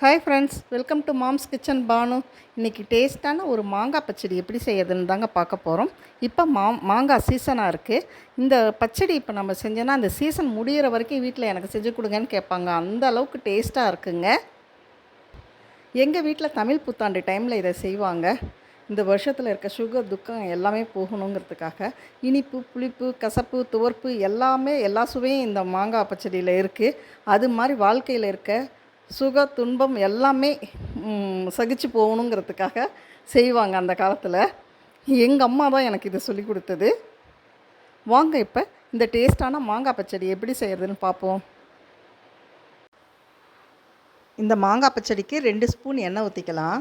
Hi friends welcome to moms kitchen Banu இன்றைக்கி டேஸ்ட்டான ஒரு மாங்காய் பச்சடி எப்படி செய்யறதுன்னு தாங்க பார்க்க போகிறோம் இப்போ மா மாங்காய் சீசனாக இருக்குது இந்த பச்சடி இப்போ நம்ம செஞ்சோன்னா அந்த சீசன் முடியிற வரைக்கும் வீட்டில் எனக்கு செஞ்சு கொடுங்கன்னு கேட்பாங்க. அந்த அளவுக்கு டேஸ்ட்டாக இருக்குங்க. எங்கள் வீட்டில் தமிழ் புத்தாண்டு டைமில் இதை செய்வாங்க. இந்த வருஷத்தில் இருக்க சுகர் துக்கம் எல்லாமே போகணுங்கிறதுக்காக இனிப்பு புளிப்பு கசப்பு துவர்ப்பு எல்லாமே எல்லா சுவையும் இந்த மாங்காய் பச்சடியில் இருக்குது அது மாதிரி வாழ்க்கையில் இருக்க சுக துன்பம் எல்லாமே சகிச்சு போகணுங்கிறதுக்காக செய்வாங்க அந்த காலத்தில். எங்கள் அம்மா தான் எனக்கு இதை சொல்லி கொடுத்தது. வாங்க இப்போ இந்த டேஸ்ட்டான மாங்காய் பச்சடி எப்படி செய்கிறதுன்னு பார்ப்போம் இந்த மாங்காய் பச்சடிக்கு ரெண்டு ஸ்பூன் எண்ணெய் ஊற்றிக்கலாம்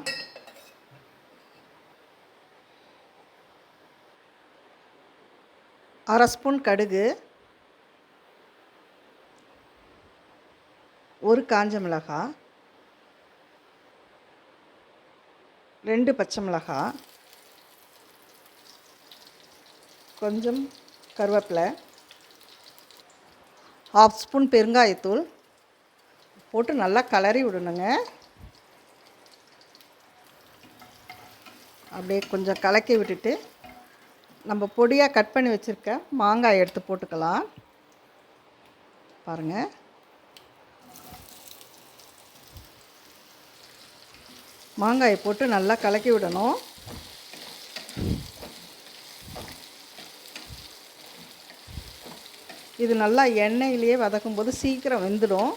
அரை ஸ்பூன் கடுகு. ஒரு காஞ்ச மிளகாய் ரெண்டு பச்சை மிளகாய் கொஞ்சம் கருவேப்பிலை ஹாஃப் ஸ்பூன் பெருங்காயத்தூள் போட்டு நல்லா கலரி விடணுங்க. அப்படியே கொஞ்சம் கலக்கி விட்டுட்டு நம்ம பொடியாக கட் பண்ணி வச்சுருக்க மாங்காய் எடுத்து போட்டுக்கலாம். பாருங்கள் மாங்காயை போட்டு நல்லா கலக்கி விடணும். இது நல்லா எண்ணெயிலேயே வதக்கும் போது சீக்கிரம் வெந்துடும்.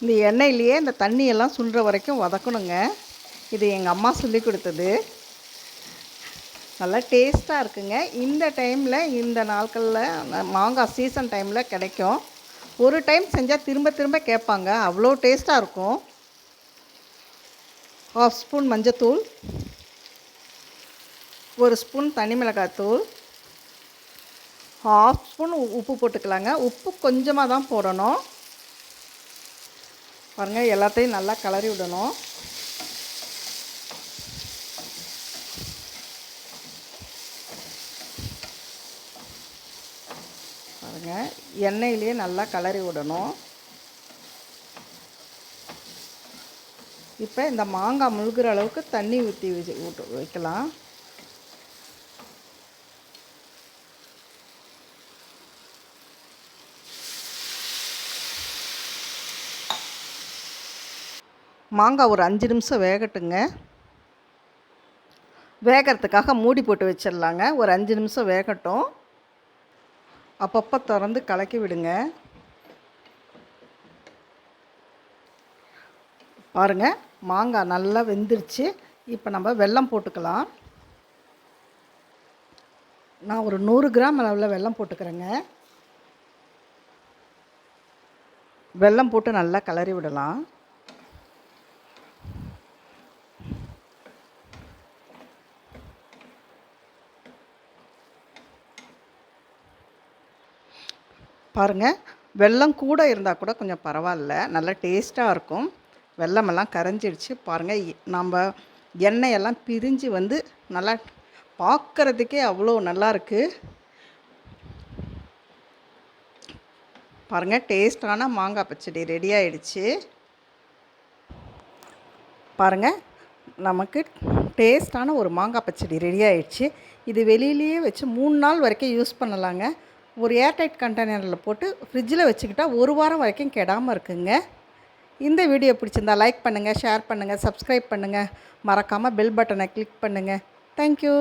இந்த எண்ணெயிலேயே இந்த தண்ணியெல்லாம் சுண்டுற வரைக்கும் வதக்கணுங்க. இது எங்கள் அம்மா சொல்லி கொடுத்தது. நல்லா டேஸ்ட்டாக இருக்குங்க. இந்த டைமில் இந்த நாட்களில் மாங்காய் சீசன் டைமில் கிடைக்கும். ஒரு டைம் செஞ்சால் திரும்ப திரும்ப கேட்பாங்க. அவ்வளோ டேஸ்ட்டாக இருக்கும். ஹாஃப் ஸ்பூன் மஞ்சத்தூள். ஒரு ஸ்பூன் தனி மிளகாய்த்தூள். ஹாஃப் ஸ்பூன் உப்பு போட்டுக்கலாங்க. உப்பு கொஞ்சமாக தான் போடணும். பாருங்கள் எல்லாத்தையும் நல்லா கலரி விடணும். பாருங்கள் எண்ணெயிலேயே நல்லா கலரி விடணும். இப்போ இந்த மாங்காய் முழுகிற அளவுக்கு தண்ணி ஊற்றி விட்டு வைக்கலாம். மாங்காய் ஒரு அஞ்சு நிமிஷம் வேகட்டுங்க. வேகிறதுக்காக மூடி போட்டு வச்சிடலாங்க. ஒரு அஞ்சு நிமிஷம் வேகட்டும். அப்பப்போ திறந்து கலக்கி விடுங்க. பாருங்கள் மாங்காய் நல்லா வெந்துருச்சு. இப்போ நம்ம வெல்லம் போட்டுக்கலாம். நான் ஒரு நூறு கிராம் அளவில் வெல்லம் போட்டுக்கிறேங்க. வெல்லம் போட்டு நல்லா கிளறி விடலாம். பாருங்கள் வெல்லம் கூட இருந்தால் கூட கொஞ்சம் பரவாயில்ல. நல்லா டேஸ்ட்டாக இருக்கும். வெல்லமெல்லாம் கரைஞ்சிடுச்சு. பாருங்கள் நம்ம எண்ணெயெல்லாம் பிரிஞ்சு வந்து நல்லா பார்க்குறதுக்கே அவ்வளோ நல்லா இருக்குது பாருங்கள் டேஸ்டான மாங்காய் பச்சடி ரெடி ஆயிடுச்சு. பாருங்கள் நமக்கு டேஸ்டான ஒரு மாங்காய் பச்சடி ரெடி ஆயிடுச்சு. இது வெளியிலேயே வச்சு மூணு நாள் வரைக்கும் யூஸ் பண்ணலாங்க. ஒரு ஏர்டைட் கண்டெய்னரில் போட்டு ஃப்ரிட்ஜில் வச்சுக்கிட்டால் ஒரு வாரம் வரைக்கும் கெடாமல் இருக்குங்க. இந்த வீடியோ பிடிச்சிருந்தா லைக் பண்ணுங்கள் ஷேர் பண்ணுங்கள் சப்ஸ்கிரைப் பண்ணுங்கள் மறக்காமல் பெல் பட்டனை கிளிக் பண்ணுங்கள் தேங்க்யூ